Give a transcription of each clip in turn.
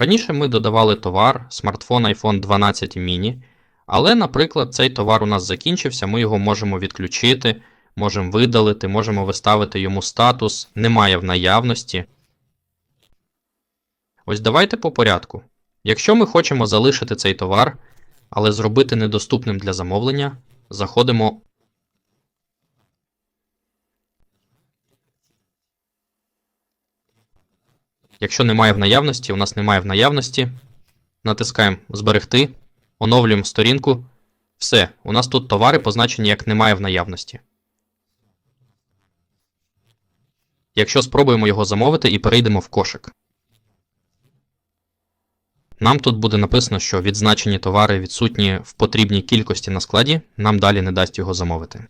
Раніше ми додавали товар, смартфон iPhone 12 mini, але, наприклад, цей товар у нас закінчився, ми його можемо відключити, можемо видалити, можемо виставити йому статус, немає в наявності. Ось давайте по порядку. Якщо ми хочемо залишити цей товар, але зробити недоступним для замовлення, заходимо. Якщо немає в наявності, у нас немає в наявності, натискаємо Зберегти, оновлюємо сторінку. Все, у нас тут товари позначені як немає в наявності. Якщо спробуємо його замовити і перейдемо в кошик. Нам тут буде написано, що відзначені товари відсутні в потрібній кількості на складі, нам далі не дасть його замовити.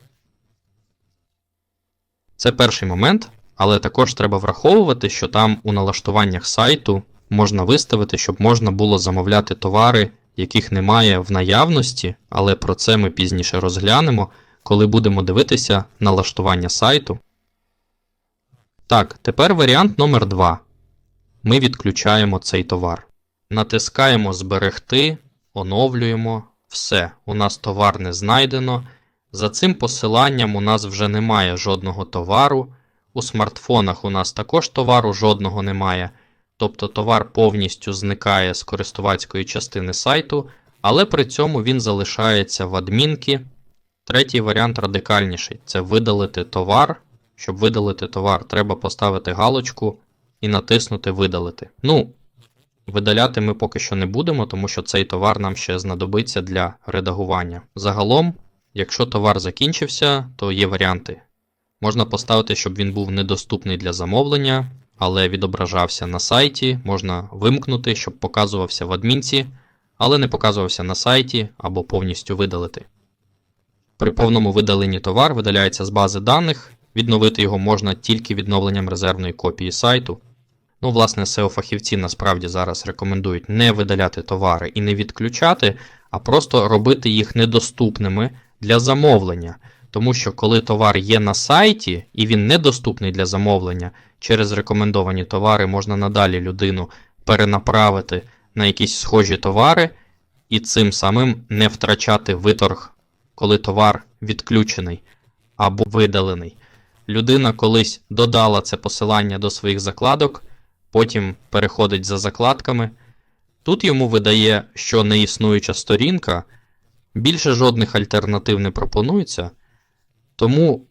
Це перший момент, але також треба враховувати, що там у налаштуваннях сайту можна виставити, щоб можна було замовляти товари, яких немає в наявності, але про це ми пізніше розглянемо, коли будемо дивитися налаштування сайту. Так, тепер варіант номер 2. Ми відключаємо цей товар. Натискаємо Зберегти, оновлюємо. Все, у нас товар не знайдено. За цим посиланням у нас вже немає жодного товару. У смартфонах у нас також товару жодного немає. Тобто товар повністю зникає з користувацької частини сайту, але при цьому він залишається в адмінки. Третій варіант радикальніший це видалити товар. Щоб видалити товар, треба поставити галочку і натиснути Видалити. Ну, видаляти ми поки що не будемо, тому що цей товар нам ще знадобиться для редагування. Загалом, якщо товар закінчився, то є варіанти. Можна поставити, щоб він був недоступний для замовлення, але відображався на сайті. Можна вимкнути, щоб показувався в адмінці, але не показувався на сайті або повністю видалити. При повному видаленні товар видаляється з бази даних. Відновити його можна тільки відновленням резервної копії сайту. Ну, власне, SEO-фахівці насправді зараз рекомендують не видаляти товари і не відключати, а просто робити їх недоступними для замовлення. Тому що коли товар є на сайті і він недоступний для замовлення, через рекомендовані товари можна надалі людину перенаправити на якісь схожі товари і цим самим не втрачати виторг, коли товар відключений або видалений. Людина колись додала це посилання до своїх закладок, потім переходить за закладками. Тут йому видає, що неіснуюча сторінка, більше жодних альтернатив не пропонується, тому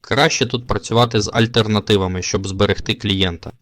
краще тут працювати з альтернативами, щоб зберегти клієнта.